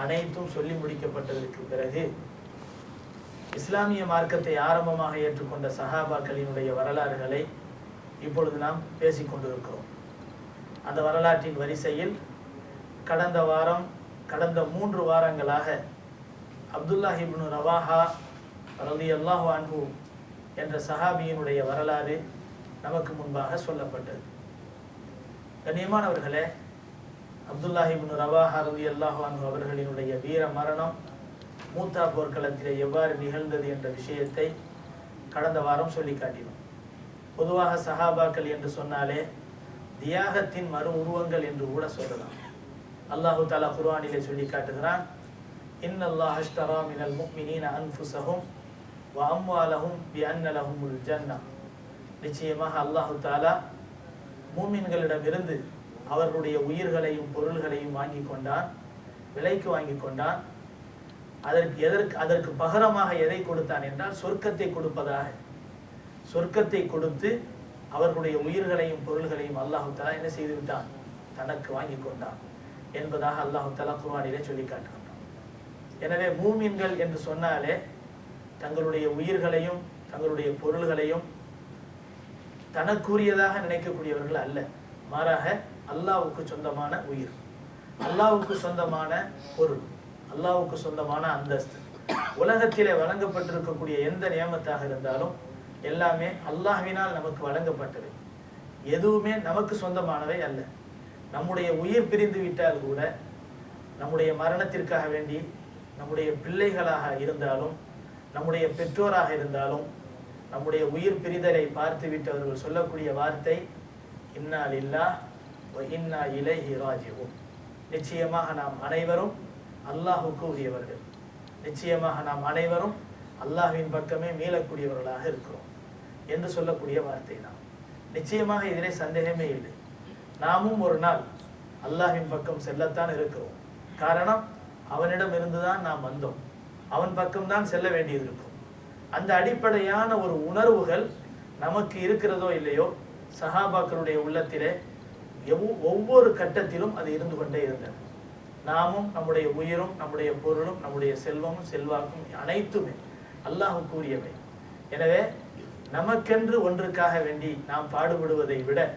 அனைத்தும் சொல்லி முடிக்கப்பட்டதற்கு பிறகு இஸ்லாமிய மார்க்கத்தை ஆரம்பமாக ஏற்றுக்கொண்ட சஹாபாக்களினுடைய வரலாறுகளை இப்பொழுது நாம் பேசிக் கொண்டிருக்கிறோம். அந்த வரலாற்றின் வரிசையில் கடந்த வாரம் கடந்த மூன்று வாரங்களாக அப்துல்லா இப்னு ரவாஹா ரலி அல்லாஹ் அன்ஹு என்ற சஹாபியினுடைய வரலாறு நமக்கு முன்பாக சொல்லப்பட்டது. கண்ணியமானவர்களே அப்துல்லாஹிபின் ரவா ரவாஹா ரலி அவர்களினுடைய வீர மரணம் மூத்தா போர்க்களத்திலே எவ்வாறு நிகழ்ந்தது என்ற விஷயத்தை கடந்த வாரம் சொல்லி காட்டினோம் பொதுவாக சஹாபாக்கள் என்று சொன்னாலே தியாகத்தின் மறு உருவங்கள் என்று கூட சொல்லலாம். அல்லாஹு தாலா குர்ஆனிலே சொல்லி காட்டுகிறான் இன்னல்லாஹ் அஷ்தரா மினல் முஃமினீன அன்ஃபுஸஹும் வ அம்வாலஹும் பிஅன்ன லஹுமுல் நிச்சயமாக அல்லாஹு தாலா மூமின்களிடமிருந்து அவர்களுடைய உயிர்களையும் பொருள்களையும் வாங்கி கொண்டான் விலைக்கு வாங்கி கொண்டார். அதற்கு எதற்கு அதற்கு பகரமாக எதை கொடுத்தான் என்றால் சொர்க்கத்தை கொடுப்பதாக. சொர்க்கத்தை கொடுத்து அவர்களுடைய உயிர்களையும் பொருள்களையும் அல்லாஹு தலா என்ன செய்து விட்டான்? தனக்கு வாங்கி கொண்டான் என்பதாக அல்லாஹு தலா குர்ஆனிலே சொல்லி காட்டுகின்றான். எனவே மூமின்கள் என்று சொன்னாலே தங்களுடைய உயிர்களையும் தங்களுடைய பொருள்களையும் தனக்குரியதாக நினைக்கக்கூடியவர்கள் அல்ல. மாறாக அல்லாவுக்கு சொந்தமான உயிர். அல்லாவுக்கு சொந்தமான பொருள். அல்லாவுக்கு சொந்தமான அந்தஸ்து. உலகத்திலே வழங்கப்பட்டிருக்கக்கூடிய எந்த நியமத்தாக இருந்தாலும் எல்லாமே அல்லாஹ்வினால் நமக்கு வழங்கப்பட்டது எதுவுமே நமக்கு சொந்தமானவை அல்ல. நம்முடைய உயிர் பிரிந்து விட்டால் கூட நம்முடைய மரணத்திற்காக வேண்டி நம்முடைய பிள்ளைகளாக இருந்தாலும் நம்முடைய பெற்றோராக இருந்தாலும் நம்முடைய உயிர் பிரிதலை பார்த்து விட்டவர்கள் சொல்லக்கூடிய வார்த்தை இன்னால் இல்லா இன்னா இலைஹி ராஜிஊன் நிச்சயமாக நாம் அனைவரும் அல்லாஹுக்கு உரியவர்கள். நிச்சயமாக நாம் அனைவரும் அல்லாஹுவின் பக்கமே மீளக்கூடியவர்களாக இருக்கிறோம் என்று சொல்லக்கூடிய வார்த்தை தான். நிச்சயமாக இதிலே சந்தேகமே இல்லை. நாமும் ஒரு நாள் அல்லாஹின் பக்கம் செல்லத்தான் இருக்கிறோம். காரணம் அவனிடம் இருந்துதான் நாம் வந்தோம். அவன் பக்கம்தான் செல்ல வேண்டியது இருக்கும். அந்த அடிப்படையான ஒரு உணர்வுகள் நமக்கு இருக்கிறதோ இல்லையோ சஹாபாக்களுடைய உள்ளத்திலே எவ்வ- ஒவ்வொரு கட்டத்திலும் அது இருந்து கொண்டே இருந்தது. நாமும் நம்முடைய உயிரும் நம்முடைய பொருளும் நம்முடைய செல்வமும் செல்வாக்கும் அனைத்துமே அல்லாஹ் கூறியவை. எனவே நமக்கென்று ஒன்றுக்காக வேண்டி நாம் பாடுபடுவதை விட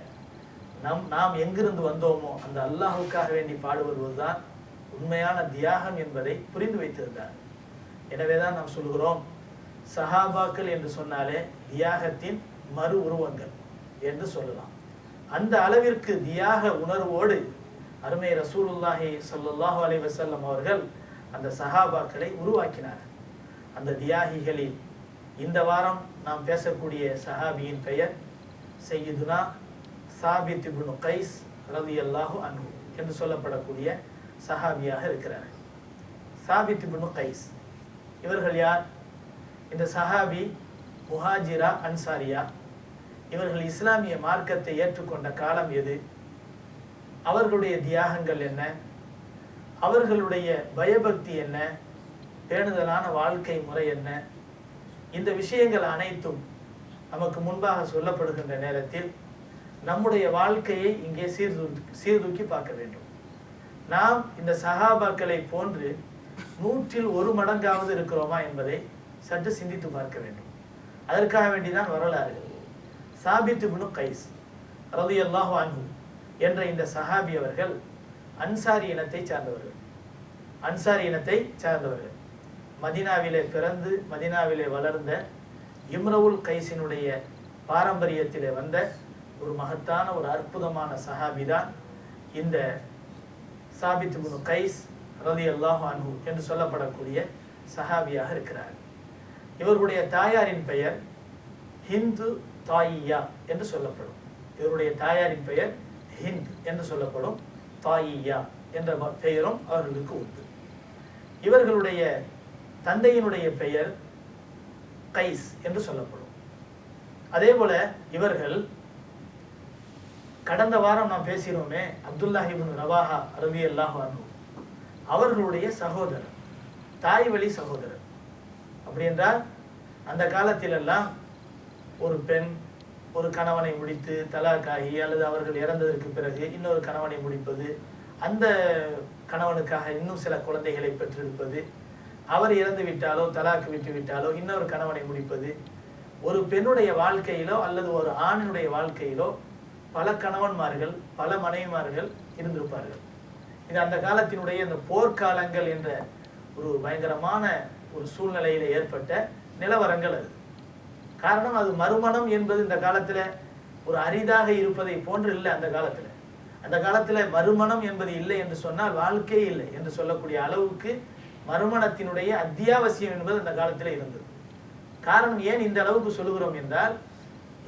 நம் நாம் எங்கிருந்து வந்தோமோ அந்த அல்லாஹுக்காக வேண்டி பாடுபடுவதுதான் உண்மையான தியாகம் என்பதை புரிந்து வைத்திருந்தார். எனவேதான் நாம் சொல்கிறோம் சஹாபாக்கள் என்று சொன்னாலே தியாகத்தின் மறு உருவங்கள் என்று சொல்லலாம். அந்த அளவிற்கு தியாக உணர்வோடு அருமை ரசூலுல்லாஹி சல்லாஹு அலி வசல்லம் அவர்கள் அந்த சஹாபாக்களை உருவாக்கினார். அந்த தியாகிகளில் இந்த வாரம் நாம் பேசக்கூடிய சஹாபியின் பெயர் செய்யுதுனா சாபித் இப்னு கைஸ் ரலியல்லாஹு அன்பு என்று சொல்லப்படக்கூடிய சஹாபியாக இருக்கிறார். சாபித் இப்னு கைஸ் இவர்கள் யார்? இந்த சஹாபி முஹாஜிரா அன்சாரியா. இவர்கள் இஸ்லாமிய மார்க்கத்தை ஏற்றுக்கொண்ட காலம் எது? அவர்களுடைய தியாகங்கள் என்ன? அவர்களுடைய பயபக்தி என்ன? பேணுதலான வாழ்க்கை முறை என்ன? இந்த விஷயங்கள் அனைத்தும் நமக்கு முன்பாக சொல்லப்படுகின்ற நேரத்தில் நம்முடைய வாழ்க்கையை இங்கே சீர்தூக்கி சீர்தூக்கி பார்க்க வேண்டும். நாம் இந்த சகாபாக்களை போன்று நூற்றில் ஒரு மடங்காவது இருக்கிறோமா என்பதை சற்று சிந்தித்து பார்க்க வேண்டும். அதற்காக வேண்டிதான் வரலாறு சாபித் இப்னு கைஸ் ரலியல்லாஹு அன்ஹு என்ற இந்த சஹாபி அவர்கள் அன்சாரி இனத்தை சார்ந்தவர்கள். அன்சாரி இனத்தை சார்ந்தவர்கள். மதினாவிலே பிறந்து மதினாவிலே வளர்ந்த இம்ரவுல் கைஸினுடைய பாரம்பரியத்திலே வந்த ஒரு மகத்தான ஒரு அற்புதமான சஹாபி தான் இந்த சாபித் முனு கைஸ் ரதி அல்லாஹ் அன்பு என்று சொல்லப்படக்கூடிய சஹாபியாக இருக்கிறார். இவர்களுடைய தாயாரின் பெயர் ஹிந்து தாயியா என்று சொல்லப்படும். இவருடைய தாயாரின் பெயர் ஹிந்த் என்று சொல்லப்படும். தாயியா என்ற பெயரும் அவர்களுக்கு உண்டு. இவர்களுடைய தந்தையினுடைய பெயர் கைஸ் என்று சொல்லப்படும். அதே போல இவர்கள் கடந்த வாரம் நாம் பேசினோமே அப்துல்லாஹிபின் ரவாஹா ரவி அல்லாஹ் அவர்களுடைய சகோதரர் தாய் வழி சகோதரர். அப்படி என்றால் அந்த காலத்திலெல்லாம் ஒரு பெண் ஒரு கணவனை முடித்து தலாக்காகி அல்லது அவர்கள் இறந்ததற்கு பிறகு இன்னொரு கணவனை முடிப்பது அந்த கணவனுக்காக இன்னும் சில குழந்தைகளை பெற்றிருப்பது அவர் இறந்து விட்டாலோ தலாக்கு விட்டு விட்டாலோ இன்னொரு கணவனை முடிப்பது ஒரு பெண்ணுடைய வாழ்க்கையிலோ அல்லது ஒரு ஆணினுடைய வாழ்க்கையிலோ பல கணவன்மார்கள் பல மனைவிமார்கள் இருந்திருப்பார்கள். இது அந்த காலத்தினுடைய இந்த போர்க்காலங்கள் என்ற ஒரு பயங்கரமான ஒரு சூழ்நிலையில் ஏற்பட்ட நிலவரங்கள் அது. காரணம் அது மறுமணம் என்பது இந்த காலத்துல ஒரு அரிதாக இருப்பதை போன்று இல்லை அந்த காலத்துல. அந்த காலத்துல மறுமணம் என்பது இல்லை என்று சொன்னால் வாழ்க்கையே இல்லை என்று சொல்லக்கூடிய அளவுக்கு மறுமணத்தினுடைய அத்தியாவசியம் என்பது அந்த காலத்துல இருந்தது. காரணம் ஏன் இந்த அளவுக்கு சொல்லுகிறோம் என்றால்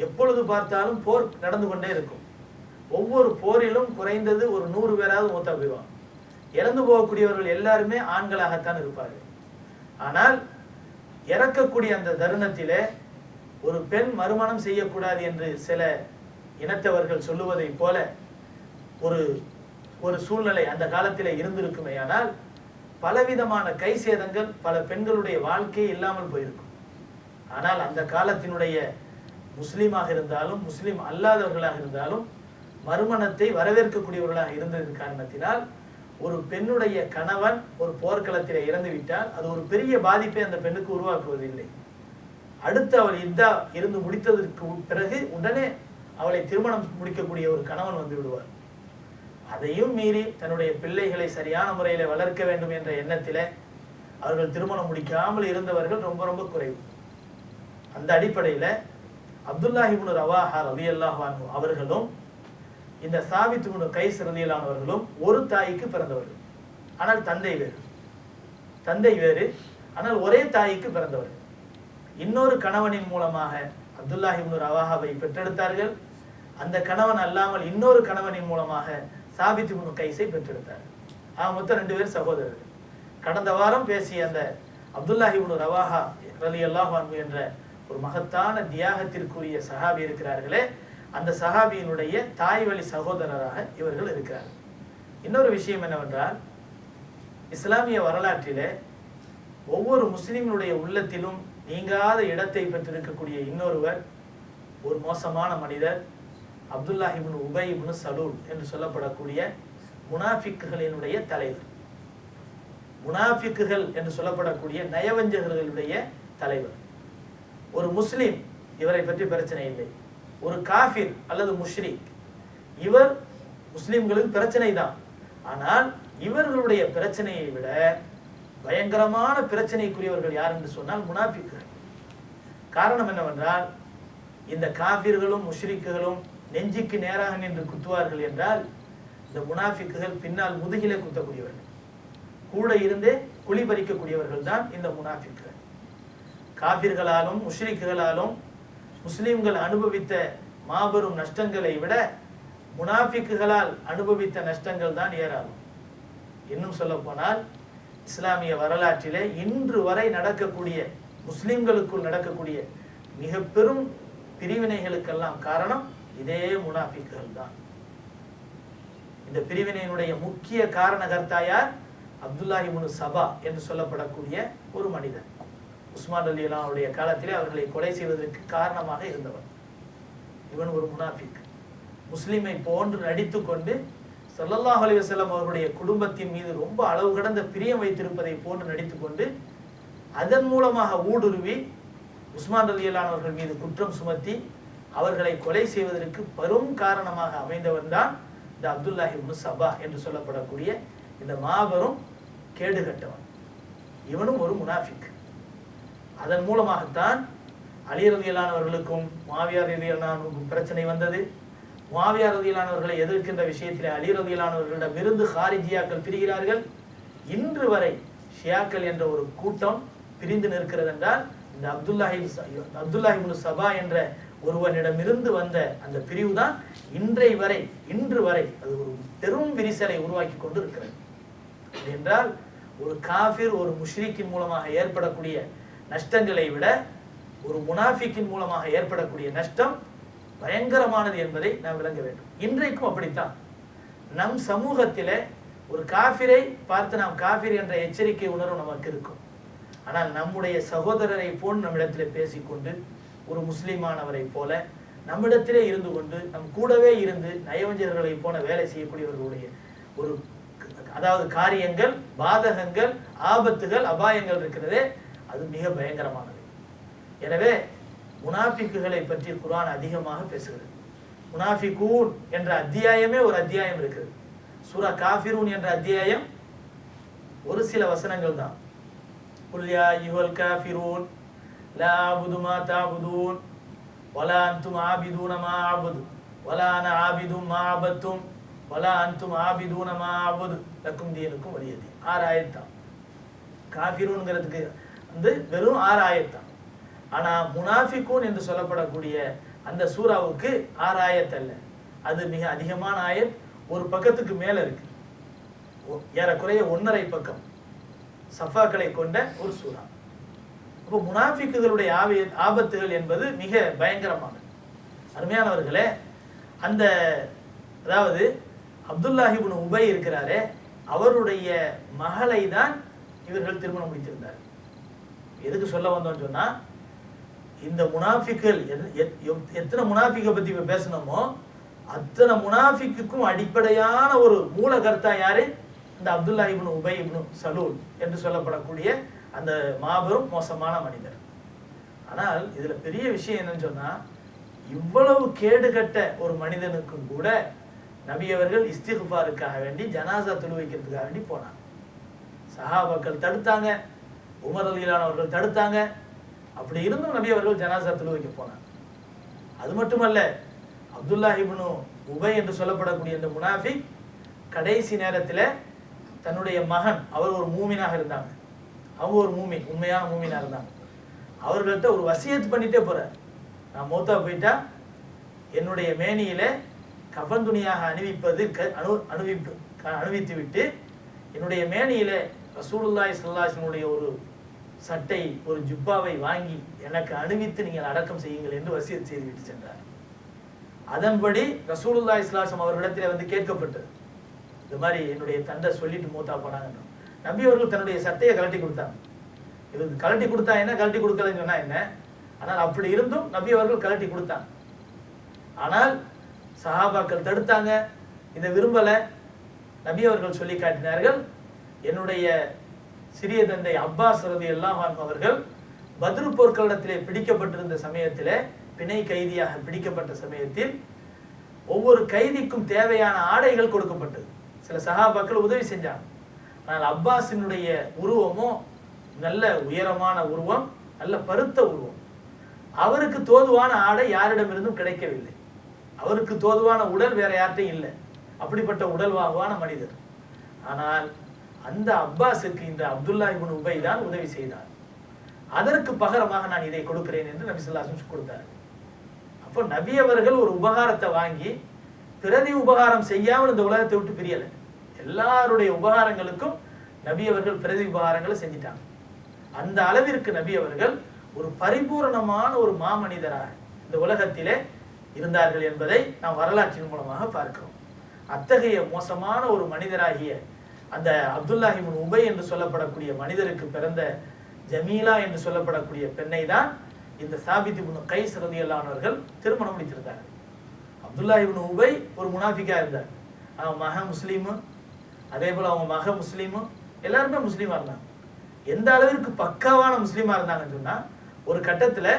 எப்பொழுது பார்த்தாலும் போர் நடந்து கொண்டே இருக்கும். ஒவ்வொரு போரிலும் குறைந்தது ஒரு நூறு பேராவது மூத்தா போயிடுவாங்க. இறந்து போகக்கூடியவர்கள் எல்லாருமே ஆண்களாகத்தான் இருப்பார்கள். ஆனால் இறக்கக்கூடிய அந்த தருணத்திலே ஒரு பெண் மறுமணம் செய்யக்கூடாது என்று சில இனத்தவர்கள் சொல்லுவதைப் போல ஒரு ஒரு சூழ்நிலை அந்த காலத்தில் இருந்திருக்குமே ஆனால் பலவிதமான கை சேதங்கள் பல பெண்களுடைய வாழ்க்கையே இல்லாமல் போயிருக்கும். ஆனால் அந்த காலத்தினுடைய முஸ்லீமாக இருந்தாலும் முஸ்லீம் அல்லாதவர்களாக இருந்தாலும் மறுமணத்தை வரவேற்கக்கூடியவர்களாக இருந்ததன் காரணத்தினால் ஒரு பெண்ணுடைய கணவன் ஒரு போர்க்களத்தில் இறந்து விட்டால் அது ஒரு பெரிய பாதிப்பை அந்த பெண்ணுக்கு உருவாக்குவதில்லை. அடுத்து அவள் இதா இருந்து முடித்ததற்கு பிறகு உடனே அவளை திருமணம் முடிக்கக்கூடிய ஒரு கணவன் வந்து விடுவார். அதையும் மீறி தன்னுடைய பிள்ளைகளை சரியான முறையில் வளர்க்க வேண்டும் என்ற எண்ணத்தில் அவர்கள் திருமணம் முடிக்காமல் இருந்தவர்கள் ரொம்ப ரொம்ப குறைவு. அந்த அடிப்படையில் அப்துல்லாஹிபுன் ரவாஹா ரவி அல்லாஹான் அவர்களும் இந்த சாபித் குனு கை சிறந்தியிலானவர்களும் ஒரு தாய்க்கு பிறந்தவர்கள். ஆனால் தந்தை வேறு. தந்தை வேறு ஆனால் ஒரே தாய்க்கு பிறந்தவர்கள். இன்னொரு கணவனின் மூலமாக அப்துல்லாஹிபுன் ரவாஹாவை பெற்றெடுத்தார்கள். அந்த கணவன் அல்லாமல் இன்னொரு கணவனின் மூலமாக சாபித் இப்னு கைஸை பெற்றெடுத்தார். ஆக மொத்தம் ரெண்டு பேர் சகோதரர்கள். கடந்த வாரம் பேசிய அந்த அப்துல்லாஹிபுன் ரவாஹா ரலி அல்லாஹ் என்ற ஒரு மகத்தான தியாகத்திற்குரிய சஹாபி இருக்கிறார்களே அந்த சஹாபியினுடைய தாய் வழி சகோதரராக இவர்கள் இருக்கிறார்கள். இன்னொரு விஷயம் என்னவென்றால் இஸ்லாமிய வரலாற்றிலே ஒவ்வொரு முஸ்லிம்களுடைய உள்ளத்திலும் நீங்காத இடத்தை பெற்றிருக்கக்கூடிய இன்னொருவர் ஒரு மோசமான மனிதர் அப்துல்லாஹிபின் உபை இப்னு சலூல் என்று சொல்லப்படக்கூடிய முனாஃபிக்குகளினுடைய தலைவர். முனாஃபிக்குகள் என்று சொல்லப்படக்கூடிய நயவஞ்சகர்களுடைய தலைவர். ஒரு முஸ்லீம் இவரை பற்றி பிரச்சனை இல்லை. ஒரு காஃபிர் அல்லது முஷ்ரிக் இவர் முஸ்லிம்களுக்கு பிரச்சனை தான் ஆனால் இவர்களுடைய பிரச்சனையை விட பயங்கரமான பிரச்சனைக்குரியவர்கள் யார் என்று சொன்னால் முனாஃபிக்குகள். காரணம் என்னவென்றால் இந்த காபிர்களும் முஷ்ரிக்குகளும் நெஞ்சுக்கு நேராக நின்று குத்துவார்கள் என்றால் இந்த முனாஃபிக்குகள் பின்னால் முதுகிலே குத்தக்கூடியவர்கள். கூட இருந்தே குழி பறிக்கக்கூடியவர்கள் தான் இந்த முனாஃபிக்குகள். காபிர்களாலும் முஷ்ரிக்குகளாலும் முஸ்லிம்கள் அனுபவித்த மாபெரும் நஷ்டங்களை விட முனாஃபிக்குகளால் அனுபவித்த நஷ்டங்கள் தான் ஏராளம். இன்னும் சொல்ல போனால் இஸ்லாமிய வரலாற்றிலே இன்று வரை நடக்கக்கூடிய முஸ்லிம்களுக்குள் நடக்கக்கூடிய மிக பெரும் பிரிவினைகளுக்கெல்லாம் காரணம் இதே முனாஃபிக்குகள் தான். இந்த பிரிவினையினுடைய முக்கிய காரணகர்த்தா யார்? அப்துல்லாஹி முனு சபா என்று சொல்லப்படக்கூடிய ஒரு மனிதன். உஸ்மான் அலி அல்லாவுடைய காலத்திலே அவர்களை கொலை செய்வதற்கு காரணமாக இருந்தவர். இவன் ஒரு முனாஃபிக். முஸ்லிமை போன்று நடித்து கொண்டு சல்லல்லாஹ் அலிவசல்லம் அவர்களுடைய குடும்பத்தின் மீது ரொம்ப அளவு கடந்த பிரியம் வைத்திருப்பதை போன்று நடித்துக்கொண்டு அதன் மூலமாக ஊடுருவி உஸ்மான் அலி அவர்கள் மீது குற்றம் சுமத்தி அவர்களை கொலை செய்வதற்கு பெரும் காரணமாக அமைந்தவன் தான் இந்த அப்துல்லாஹி சபா என்று சொல்லப்படக்கூடிய இந்த மாபெரும் கேடுகட்டவன். இவனும் ஒரு முனாஃபிக். அதன் மூலமாகத்தான் அலி ரதியலானவர்களுக்கும் மாவியார் ரதியலானவர்களுக்கும் பிரச்சனை வந்தது. மாவியார் ரதியிலானவர்களை எதிர்க்கின்ற விஷயத்திலே அலி ரதியிலானவர்களிடம் விருந்து ஹாரிஜியாக்கள் பிரிகிறார்கள். இன்று வரை ஷியாக்கள் என்ற ஒரு கூட்டம் பிரிந்து நிற்கிறது என்றால் இந்த அப்துல்லாஹி அப்துல்லாஹிபுல் சபா என்ற ஒருவனிடமிருந்து வந்த அந்த பிரிவு தான் இன்றை வரை இன்று வரை அது ஒரு பெரும் விரிசலை உருவாக்கி கொண்டு இருக்கிறது என்றால் ஒரு காஃபிர் ஒரு முஷ்ரிக்கின் மூலமாக ஏற்படக்கூடிய நஷ்டங்களை விட ஒரு முனாஃபிக்கின் மூலமாக ஏற்படக்கூடிய நஷ்டம் பயங்கரமானது என்பதை நாம் விளங்க வேண்டும். இன்றைக்கும் அப்படித்தான். நம் சமூகத்தில் ஒரு காஃபிரை பார்த்து நாம் காஃபிர் என்ற எச்சரிக்கை உணர்வு நமக்கு இருக்கும். ஆனால் நம்முடைய சகோதரரை போல் நம்மிடத்தில் பேசிக்கொண்டு ஒரு முஸ்லீமானவரை போல நம்மிடத்திலே இருந்து கொண்டு நம் கூடவே இருந்து நயவஞ்சர்களை போல வேலை செய்யக்கூடியவர்களுடைய ஒரு அதாவது காரியங்கள் பாதகங்கள் ஆபத்துகள் அபாயங்கள் இருக்கிறதே அது மிக பயங்கரமானது. எனவே முனாஃபிக்குகளை பற்றி குர்ஆன் அதிகமாக பேசுகிறது. முனாஃபிகூன் என்ற அத்தியாயமே ஒரு அத்தியாயம் இருக்குது. சூரா காஃபிரூன் என்ற அத்தியாயம் ஒரு சில வசனங்கள் தான். குல் யுவல் காஃபிரூன் லா அபுது மா தஅபுதூன் வலா அந்தும் ஆபிதூன மா அபுது வலா அன ஆபிதும் மா ஆபத்தும் வலா அந்தும் ஆபிதூன மா அபுது. லக்கும் தீனுக்கும் வலியது. ஆறு ஆயத்தான் காஃபிரூன்ங்கிறதுக்கு வந்து வெறும் ஆறு ஆயத்தான் ஆனால் முனாஃபிகூன் என்று சொல்லப்படக்கூடிய அந்த சூறாவுக்கு ஆறு ஆயத் அல்ல. அது மிக அதிகமான ஆயத். ஒரு பக்கத்துக்கு மேலே இருக்கு. ஏறக்குறைய ஒன்றரை பக்கம். சஃபாக்களை கொண்ட ஒரு சூறா. அப்போ முனாஃபிக்குகளுடைய ஆவி ஆபத்துகள் என்பது மிக பயங்கரமானது. அருமையானவர்களே அந்த அதாவது அப்துல்லாஹிபுன் உபை இருக்கிறாரே அவருடைய மகளை தான் இவர்கள் திருமணம் முடித்திருந்தார் எதுக்கு சொல்ல வந்தோம்னு சொன்னால் இந்த முனாஃபிக்கள் எத்- எத்- எத்தனை முனாஃபிக்கை பத்தி இப்ப பேசணுமோ அத்தனை முனாஃபிக்குக்கும் அடிப்படையான ஒரு மூல கர்த்தா யாரு? இந்த அப்துல்லா இப்னு உபை இப்னு சலூல் என்று சொல்லப்படக்கூடிய அந்த மாபெரும் மோசமான மனிதர். ஆனால் இதுல பெரிய விஷயம் என்னன்னு சொன்னா இவ்வளவு கேடுகட்ட ஒரு மனிதனுக்கும் கூட நபி அவர்கள் வேண்டி ஜனாசா துழுவிக்கிறதுக்காக வேண்டி போனாங்க. சஹாபாக்கள் தடுத்தாங்க உமர் அலிலானவர்கள் தடுத்தாங்க. அப்படி இருந்தும் நபி அவர்கள் ஜனாசா வைக்க போனாங்க அது மட்டுமல்ல அப்துல்லா இப்னு உபை என்று சொல்லப்படக்கூடிய இந்த முனாஃபி கடைசி நேரத்தில் தன்னுடைய மகன் அவர் ஒரு மூமினாக இருந்தாங்க. அவங்க ஒரு மூமின் உண்மையான மூமினாக இருந்தாங்க. அவர்கள்ட்ட ஒரு வசியத் பண்ணிட்டே போறார். நான் மூத்தா போயிட்டா என்னுடைய மேனியில கஃன் துணியாக அணிவிப்பது க- அணு அணிவிப்பு க- அணிவித்து விட்டு என்னுடைய மேனியில ரசூலுல்லாய் ஸல்லல்லாஹு ஒரு சட்டை ஒரு ஜுப்பாவை வாங்கி எனக்கு அணிவித்து நீங்கள் அடக்கம் செய்யுங்கள் என்று வசியத் செய்து விட்டு சென்றார். அதன்படி ரசூலுல்லா இஸ்லாசம் அவர்களிடத்தில் வந்து கேட்கப்பட்டது. இந்த மாதிரி என்னுடைய தந்தை சொல்லிட்டு மூத்தா போனாங்க நம்பி அவர்கள் தன்னுடைய சட்டையை கழட்டி கொடுத்தாங்க. இவருக்கு கழட்டி கொடுத்தா என்ன? கழட்டி கொடுக்கலன்னு சொன்னா என்ன? ஆனால் அப்படி இருந்தும் நபி அவர்கள் கழட்டி கொடுத்தாங்க. ஆனால் சஹாபாக்கள் தடுத்தாங்க. இதை விரும்பலை. நபி அவர்கள் சொல்லி காட்டினார்கள் என்னுடைய சிறிய தந்தை அப்பாஸ் ரதி எல்லாம் அவர்கள் பத்ரு போர்க்களத்திலே பிடிக்கப்பட்டிருந்த சமயத்திலே பிணை கைதியாக பிடிக்கப்பட்ட சமயத்தில் ஒவ்வொரு கைதிக்கும் தேவையான ஆடைகள் கொடுக்கப்பட்டது. சில சகாபாக்கள் உதவி செஞ்சாங்க. ஆனால் அப்பாஸினுடைய உருவமும் நல்ல உயரமான உருவம் நல்ல பருத்த உருவம். அவருக்கு தோதுவான ஆடை யாரிடமிருந்தும் கிடைக்கவில்லை. அவருக்கு தோதுவான உடல் வேற யார்கிட்டையும் இல்லை. அப்படிப்பட்ட உடல்வாகுவான மனிதர். ஆனால் அந்த அப்பாஸுக்கு இந்த அப்துல்லா இபுன் உபை தான் உதவி செய்தார். அதற்கு பகரமாக நான் இதை கொடுக்கிறேன் என்று நபி ஸல்லல்லாஹு கொடுத்தார். அப்போ நபி அவர்கள் ஒரு உபகாரத்தை வாங்கி பிரதி உபகாரம் செய்யாமல் இந்த உலகத்தை விட்டு பிரியலை. எல்லாருடைய உபகாரங்களுக்கும் நபி அவர்கள் பிரதி உபகாரங்களை செஞ்சிட்டாங்க. அந்த அளவிற்கு நபி அவர்கள் ஒரு பரிபூரணமான ஒரு மாமனிதராக இந்த உலகத்திலே இருந்தார்கள் என்பதை நாம் வரலாற்றின் மூலமாக பார்க்கிறோம். அத்தகைய மோசமான ஒரு மனிதராகிய அந்த அப்துல்லாஹிபின் உபை என்று சொல்லப்படக்கூடிய மனிதருக்கு பிறந்த ஜமீலா என்று சொல்லப்படக்கூடிய பெண்ணை தான் இந்த சாபித் இப்னு கைஸ் ரதியல்லானவர்கள் திருமணம் முடித்திருந்தார். அப்துல்லா இப்னு உபை ஒரு முனாஃபிக்கா இருந்தார். அவன் மக முஸ்லீமு அதே போல் அவங்க மக முஸ்லீமு எல்லாருமே முஸ்லீமாக இருந்தாங்க. எந்த அளவிற்கு பக்காவான முஸ்லீமாக இருந்தாங்கன்னு சொன்னால் ஒரு கட்டத்தில்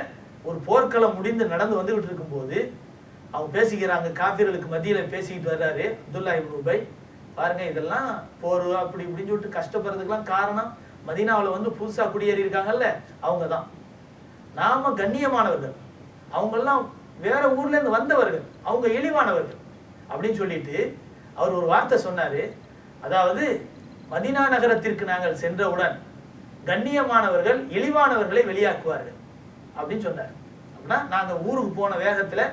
ஒரு போர்க்களம் முடிந்து நடந்து வந்துகிட்டு இருக்கும்போது அவங்க பேசிக்கிறாங்க காஃபிர்களுக்கு மத்தியில் பேசிக்கிட்டு வர்றாரு அப்துல்லா இப்னு உபை. பாருங்க இதெல்லாம் போர் அப்படி இப்படின்னு சொல்லிட்டு கஷ்டப்படுறதுக்கெல்லாம் காரணம் மதினாவில் வந்து புதுசாக குடியேறி இருக்காங்கல்ல அவங்க தான் நாம கண்ணியமானவர்கள். அவங்கெல்லாம் வேற ஊர்ல இருந்து வந்தவர்கள். அவங்க இழிவானவர்கள். அப்படின்னு சொல்லிட்டு அவர் ஒரு வார்த்தை சொன்னார். அதாவது மதினா நகரத்திற்கு நாங்கள் சென்றவுடன் கண்ணியமானவர்கள் இழிவானவர்களை வெளியாக்குவார்கள் அப்படின்னு சொன்னார். அப்படின்னா நாங்கள் ஊருக்கு போன வேகத்தில்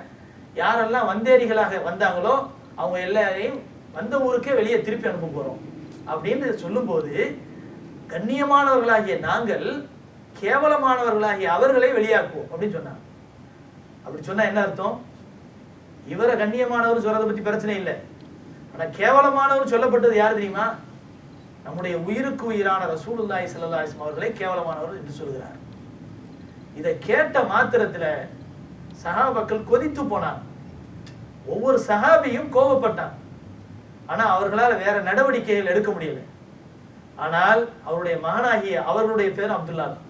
யாரெல்லாம் வந்தேரிகளாக வந்தாங்களோ அவங்க எல்லாரையும் வந்த ஊருக்கே வெளியே திருப்பி அனுப்ப போறோம். அப்படின்னு சொல்லும்போது கண்ணியமானவர்களாகிய நாங்கள் கேவலமானவர்களாகிய அவர்களை வெளியாக்குவோம் அப்படின்னு சொன்னாங்க. அப்படி சொன்னா என்ன அர்த்தம்? இவரை கண்ணியமானவர் சொல்றதை பத்தி பிரச்சனை இல்லை. ஆனா கேவலமானவர் சொல்லப்பட்டது யார் தெரியுமா? நம்முடைய உயிருக்கு உயிரான ரசூலுல்லாய் சல்லாஸ்லாம் அவர்களை கேவலமானவர் என்று சொல்கிறார் இதை கேட்ட மாத்திரத்துல சஹாபாக்கள் கொதித்து போனான் ஒவ்வொரு சஹாபியும் கோபப்பட்டான் ஆனால் அவர்களால் வேற நடவடிக்கைகள் எடுக்க முடியல. ஆனால் அவருடைய மகனாகிய அவர்களுடைய பேர் அப்துல்லா தான்.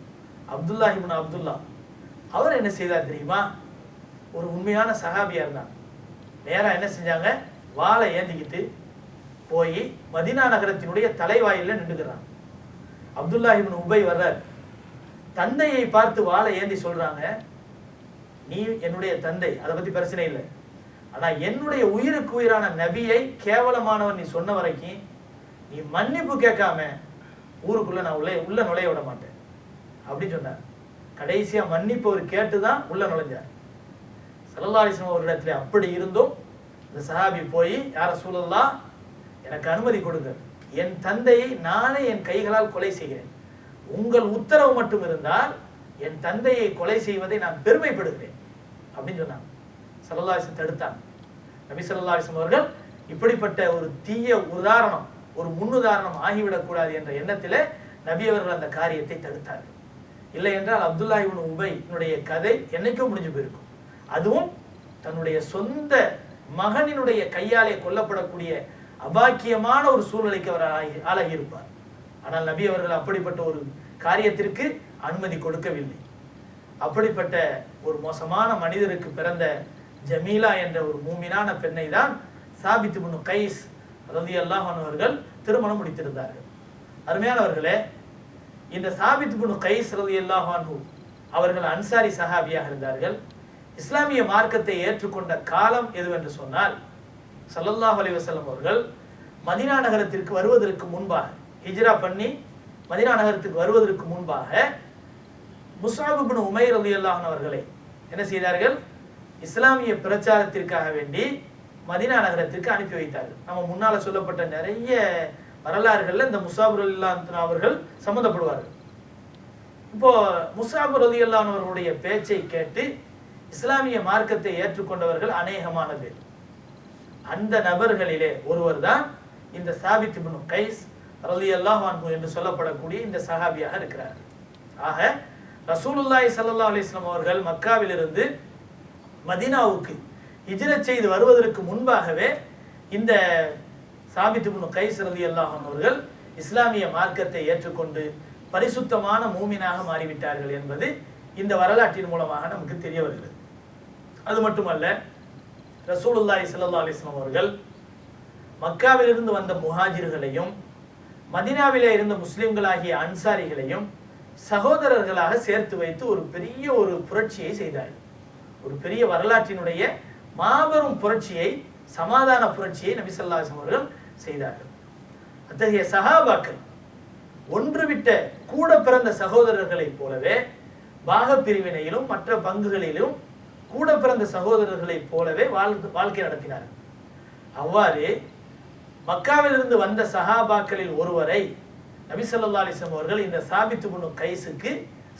அப்துல்லா இப்னு அப்துல்லா அவர் என்ன செய்தார் தெரியுமா? ஒரு உண்மையான சகாபியார் தான் நேராக என்ன செஞ்சாங்க? வாழை ஏந்திக்கிட்டு போய் மதினா நகரத்தினுடைய தலைவாயில நின்றுக்கிறான் அப்துல்லா இப்னு உபை வர்றார். தந்தையை பார்த்து வாழை ஏந்தி சொல்றாங்க நீ என்னுடைய தந்தை அதை பத்தி பிரச்சனை இல்லை. ஆனா என்னுடைய உயிருக்கு உயிரான நபியை கேவலமானவன் நீ சொன்ன வரைக்கும் நீ மன்னிப்பு கேட்காம ஊருக்குள்ள நான் உள்ள உள்ள நுழைய விட மாட்டேன். அப்படின்னு சொன்னார். கடைசியா மன்னிப்பு அவர் கேட்டுதான் உள்ள நுழைஞ்சார். சல்லல்லாஹிஸ்லாம் அவரிடத்துல அப்படி இருந்தும் இந்த சஹாபி போய் யார சூழல்லா எனக்கு அனுமதி கொடுங்க. என் தந்தையை நானே என் கைகளால் கொலை செய்கிறேன். உங்கள் உத்தரவு மட்டும் இருந்தால் என் தந்தையை கொலை செய்வதை நான் பெருமைப்படுகிறேன். அப்படின்னு சொன்னாங்க. சல்லல்லாஹிஸ்லாம் தடுத்தாங்க. நபி சல்லல்லாஹிஸ்லாம் அவர்கள் இப்படிப்பட்ட ஒரு தீய உதாரணம் ஒரு முன்னுதாரணம் ஆகிவிடக்கூடாது என்ற எண்ணத்திலே நபி அவர்கள் அந்த காரியத்தை தடுத்தார்கள். இல்லை என்றால் அப்துல்லா இவன் உபையினுடைய கதை என்னைக்கும் முடிஞ்சு போயிருக்கும். அதுவும் தன்னுடைய சொந்த மகனினுடைய கையாலே கொல்லப்படக்கூடிய அபாக்கியமான ஒரு சூழ்நிலைக்கு அவர் ஆகி ஆளாகி இருப்பார் ஆனால் நபி அவர்கள் அப்படிப்பட்ட ஒரு காரியத்திற்கு அனுமதி கொடுக்கவில்லை. அப்படிப்பட்ட ஒரு மோசமான மனிதருக்கு பிறந்த ஜமீலா என்ற ஒரு மூமினான பெண்ணை தான் சாபித்து முன்னு கைஸ் ரதி அவர்கள் திருமணம் முடித்திருந்தார்கள். அருமையானவர்களே இந்த சாபித் புனு கைஸ் ரதி அல்லாஹானு அவர்கள் அன்சாரி சஹாபியாக இருந்தார்கள். இஸ்லாமிய மார்க்கத்தை ஏற்றுக்கொண்ட காலம் எதுவென்று சொன்னால் சல்லல்லாஹ் அலைஹி வஸல்லம் அவர்கள் மதினா நகரத்திற்கு வருவதற்கு முன்பாக ஹிஜ்ரா பண்ணி மதினா நகரத்துக்கு வருவதற்கு முன்பாக முசாபு பின் உமைர் அலி அல்லாஹன் அவர்களை என்ன செய்தார்கள்? இஸ்லாமிய பிரச்சாரத்திற்காக வேண்டி மதினா நகரத்திற்கு அனுப்பி வைத்தார்கள். நம்ம முன்னால சொல்லப்பட்ட நிறைய வரலாறுகள்ல இந்த முசாபுர் ரலியல்லாஹு அவர்கள் சம்மந்தப்படுவார்கள். இப்போ முசாபுர் அலி அல்லானவர்களுடைய பேச்சை கேட்டு இஸ்லாமிய மார்க்கத்தை ஏற்றுக்கொண்டவர்கள் அநேகமான பேர் அந்த நபர்களிலே ஒருவர் தான் இந்த சாபித் இப்னு கைஸ் ரலியல்லாஹு அன்ஹு என்று சொல்லப்படக்கூடிய இந்த சஹாபியாக இருக்கிறார். ஆக ரசூலுல்லாய் சல்லா அலிஸ்லாம் அவர்கள் மக்காவிலிருந்து மதினாவுக்கு ஹிஜ்ரத் செய்து வருவதற்கு முன்பாகவே இந்த சாபித் இப்னு கைஸ் ரலியல்லாஹு அவர்கள் இஸ்லாமிய மார்க்கத்தை ஏற்றுக்கொண்டு பரிசுத்தமான மூமினாக மாறிவிட்டார்கள் என்பது இந்த வரலாற்றின் மூலமாக நமக்கு தெரிய வருகிறது. அது மட்டுமல்ல ரசூலுல்லாஹி ஸல்லல்லாஹு அலிஸ்லாம் அவர்கள் மக்காவிலிருந்து வந்த முஹாஜிர்களையும் மதினாவிலே இருந்த முஸ்லிம்களாகிய அன்சாரிகளையும் சகோதரர்களாக சேர்த்து வைத்து ஒரு பெரிய ஒரு புரட்சியை செய்தார்கள். ஒரு பெரிய வரலாற்றினுடைய மாபெரும் புரட்சியை சமாதான புரட்சியை நபிசல்லாசம் அவர்கள் செய்தார்கள். அத்தகைய சகாபாக்கள் ஒன்றுவிட்ட கூட பிறந்த சகோதரர்களைப் போலவே பாக பிரிவினையிலும் மற்ற பங்குகளிலும் கூட பிறந்த சகோதரர்களைப் போலவே வாழ்ந்து வாழ்க்கை நடத்தினார்கள். அவ்வாறு மக்காவிலிருந்து வந்த சஹாபாக்களில் ஒருவரை நபிசல்லா அலிசம் அவர்கள் இந்த சாபித்து குனு கைஸுக்கு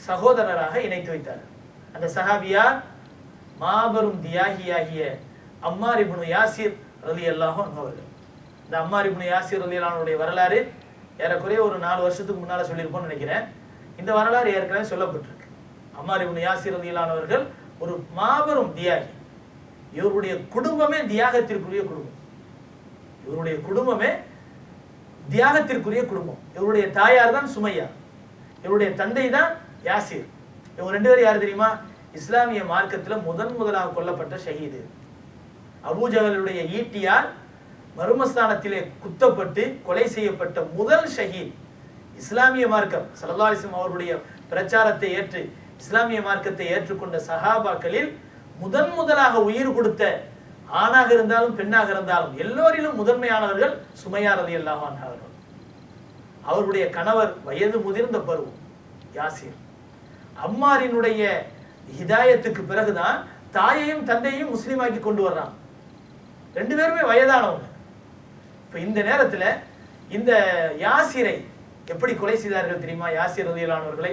சகோதரராக இணைத்து வைத்தார்கள். அந்த சஹாபியார் மாபெரும் தியாகியாகிய அம்மார் இப்னு யாசிர் ரலியல்லாஹு அல்லாஹும் அவர்கள். இந்த அம்மார் இப்னு யாசிர் ரலியல்லாஹுடைய வரலாறு ஏறக்குறைய ஒரு நாலு வருஷத்துக்கு முன்னால் சொல்லியிருப்போம்னு நினைக்கிறேன். இந்த வரலாறு ஏற்கனவே சொல்லப்பட்டிருக்கு. அம்மார் இப்னு யாசிர் ரலியல்லாஹு அல்லானவர்கள் ஒரு மாபெரும் தியாகி. இவருடைய குடும்பமே தியாகத்திற்குரிய குடும்பம். இவருடைய குடும்பமே தியாகத்திற்குரிய குடும்பம். இவருடைய தாயார் தான் சுமையா. இவருடைய தந்தை தான் யாசிர். இவங்க ரெண்டு பேரும் யார் தெரியுமா? இஸ்லாமிய மார்க்கத்தில் முதன் முதலாக கொல்லப்பட்ட ஷஹீது. அபூஜகளுடைய ஈட்டியால் மர்மஸ்தானத்திலே குத்தப்பட்டு கொலை செய்யப்பட்ட முதல் ஷஹீத். இஸ்லாமிய மார்க்கம் ஸல்லல்லாஹு அவருடைய பிரச்சாரத்தை ஏற்று இஸ்லாமிய மார்க்கத்தை ஏற்றுக்கொண்ட சஹாபாக்களில் முதன் முதலாக உயிர் கொடுத்த ஆணாக இருந்தாலும் பெண்ணாக இருந்தாலும் எல்லோரிலும் முதன்மையானவர்கள் சுமையாரதி ரலியல்லாஹு அவர்கள். அவருடைய கணவர் வயது முதிர்ந்த பருவம் யாசிர். அம்மாரினுடைய ஹிதாயத்துக்கு பிறகுதான் தாயையும் தந்தையும் முஸ்லீமாக்கி கொண்டு வர்றான். ரெண்டு பேருமே வயதானவங்க. இப்போ இந்த நேரத்தில் இந்த யாசிரை எப்படி கொலை செய்தார்கள் தெரியுமா? யாசிர் உதயலானவர்களை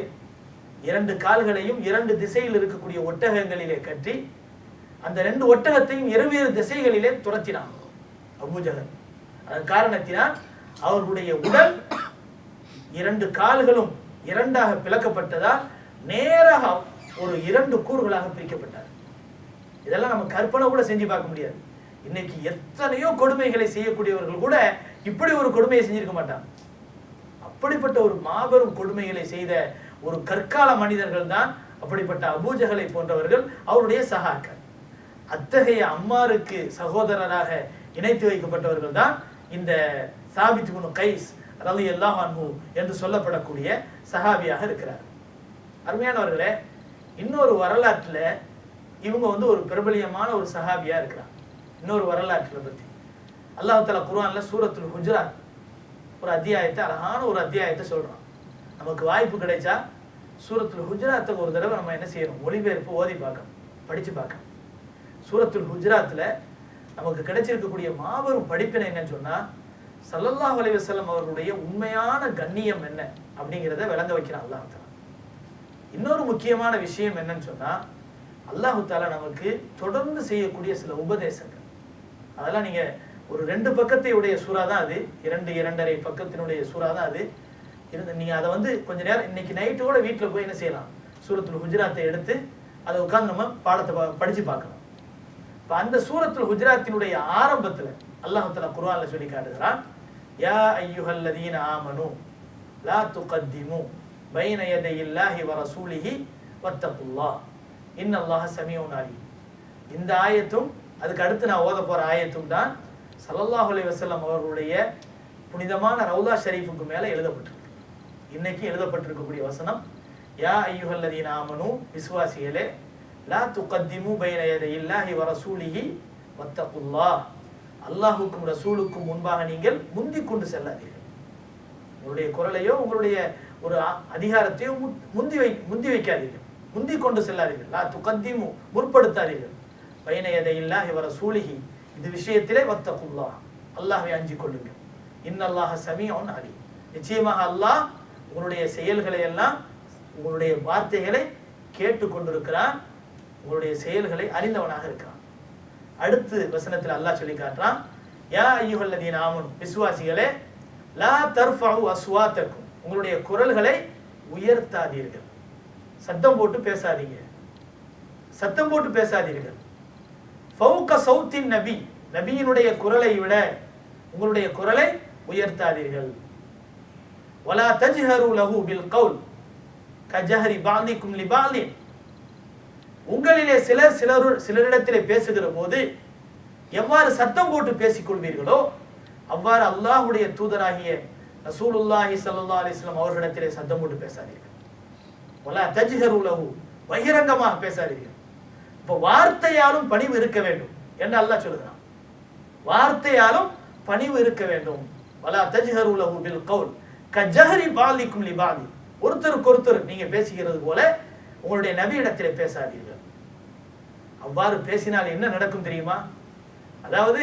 இரண்டு கால்களையும் இரண்டு திசையில் இருக்கக்கூடிய ஒட்டகங்களிலே கட்டி அந்த ரெண்டு ஒட்டகத்தையும் இருவேறு திசைகளிலே துரத்தினான் அபூஜகன் அதன் காரணத்தினால் அவர்களுடைய உடல் இரண்டு கால்களும் இரண்டாக பிளக்கப்பட்டதால் நேராக ஒரு இரண்டு கூறுகளாக பிரிக்கப்பட்டார். இதெல்லாம் நம்ம கற்பனை கூட செஞ்சு பார்க்க முடியாது. இன்னைக்கு எத்தனையோ கொடுமைகளை செய்யக்கூடியவர்கள் கூட இப்படி ஒரு கொடுமையை செஞ்சிருக்க மாட்டாங்க. அப்படிப்பட்ட ஒரு மாபெரும் கொடுமைகளை செய்த ஒரு கற்கால மனிதர்கள் தான் அப்படிப்பட்ட அபூஜகளை போன்றவர்கள் அவருடைய சகாக்கள். அத்தகைய அம்மாருக்கு சகோதரராக இணைத்து வைக்கப்பட்டவர்கள் தான் இந்த சாபித் குனு கைஸ் ரலி அல்லாஹ் என்று சொல்லப்படக்கூடிய சஹாபியாக இருக்கிறார். அருமையானவர்களே இன்னொரு வரலாற்றில் இவங்க வந்து ஒரு பிரபலியமான ஒரு சஹாபியாக இருக்கிறாங்க. இன்னொரு வரலாற்றில் பற்றி அல்லாஹால தஆலா சூரத்துல் ஹுஜராத் ஒரு அத்தியாயத்தை அழகான ஒரு அத்தியாயத்தை சொல்கிறான் நமக்கு வாய்ப்பு கிடைச்சா சூரத்துல் ஹுஜராத்தை ஒரு தடவை நம்ம என்ன செய்யணும்? மொழிபெயர்ப்பு ஓதி பார்க்கணும். படித்து பார்க்கணும். சூரத்துல் ஹுஜராத்தில் நமக்கு கிடைச்சிருக்கக்கூடிய மாபெரும் படிப்பினை என்னன்னு சொன்னால் சல்லல்லாஹ் அலைவசல்லம் அவர்களுடைய உண்மையான கண்ணியம் என்ன அப்படிங்கிறத விளங்க வைக்கிறான் அல்லாஹ் இன்னொரு முக்கியமான விஷயம் என்னன்னு சொன்னா அல்லாஹு தாலா நமக்கு தொடர்ந்து செய்யக்கூடிய சில உபதேசங்கள். அதெல்லாம் நீங்க ஒரு ரெண்டு பக்கத்தை உடைய சூறா தான் அது இரண்டு இரண்டரை பக்கத்தினுடைய சூறா தான் அது. இருந்து நீங்க அதை வந்து கொஞ்ச நேரம் இன்னைக்கு நைட்டோட வீட்டில் போய் என்ன செய்யலாம்? சூரத்துல் குஜராத்தை எடுத்து அதை உட்காந்து நம்ம பாடத்தை பா- படிச்சு பார்க்கலாம். இப்போ அந்த சூரத்துல் குஜராத்தினுடைய ஆரம்பத்தில் அல்லாஹ் தஆலா சொல்லி காட்டுகிறான் யா ஐயுஹல்லதீன ஆமனு லா துகத்திமு பைன யதையில்லாஹி வ ரசூலிஹி இன் அல்லாஹ சமியோன் அலி இந்த ஆயத்தும் அதுக்கு அடுத்து நான் ஓத போகிற ஆயத்தும் தான் ஸல்லல்லாஹு அலி வசல்லம் அவர்களுடைய புனிதமான ரவுலா ஷரீஃபுக்கு மேலே எழுதப்பட்டிருக்கு. இன்னைக்கு எழுதப்பட்டிருக்கக்கூடிய வசனம் யா ஐயுஹல்லதீன ஆமனு விசுவாசிகளே லா துகத்திமு பைன யதையில்லாஹி வ ரசூலிஹி வத்தகுல்லா. அல்லாஹுக்கும் ரசூலுக்கும் முன்பாக நீங்கள் முந்திக் கொண்டு செல்லாதீர்கள். உங்களுடைய குரலையோ உங்களுடைய ஒரு அதிகாரத்தையோ முந்தி வை முந்தி வைக்காதீர்கள். முந்தி கொண்டு செல்லாதீர்கள். லா துகத்திமு முற்படுத்தாதீர்கள். பைன யதையில்லாஹி வ ரசூலிஹி. இது விஷயத்திலே வத்தகுல்லாஹ் அல்லாஹை அஞ்சு கொள்ளுங்கள். இன்னல்லாஹ சமீஉன் அலி நிச்சயமாக அல்லாஹ் உங்களுடைய செயல்களை எல்லாம் உங்களுடைய வார்த்தைகளை கேட்டு கொண்டிருக்கிறான். உங்களுடைய செயல்களை அறிந்தவனாக இருக்கிறான். அடுத்து வசனத்தில் அல்லாஹ் சொல்லி காட்டுறான். யா ஐயுஹல்லதீன ஆமன். விசுவாசிகளே லா தர்ஃபஉ அஸ்வாத்தக்கும். உங்களுடைய குரல்களை உயர்த்தாதீர்கள். சத்தம் போட்டு பேசாதீங்க. சத்தம் போட்டு பேசாதீர்கள். ஃபவுக்க சவுத்தின் நபி. நபியினுடைய குரலை விட உங்களுடைய குரலை உயர்த்தாதீர்கள். வலா தஜ்ஹரு லஹு பில் கவுல். கஜஹரி குமிலி பாந்தி உங்களிலே சிலர் சிலரு சிலரிடத்திலே பேசுகிற போது எவ்வாறு சத்தம் போட்டு பேசிக் கொள்வீர்களோ அவ்வாறு அல்லாஹுடைய தூதராகிய ரசூலுல்லாஹி சல்லா அலிஸ்லாம் அவர்களிடத்திலே சத்தம் போட்டு பேசாதீர்கள். பகிரங்கமாக பேசாதீர்கள். இப்போ வார்த்தையாலும் பணிவு இருக்க வேண்டும் என்று அல்லாஹ் சொல்லுகிறான். வார்த்தையாலும் பணிவு இருக்க வேண்டும். வலா தஜ்ஹரு லஹு பில் கவுல் கஜஹரி பாலிக்கும் லிபாலி ஒருத்தருக்கு ஒருத்தர் நீங்க பேசுகிறது போல உங்களுடைய நபியிடத்திலே பேசாதீர்கள். அவ்வாறு பேசினால் என்ன நடக்கும் தெரியுமா? அதாவது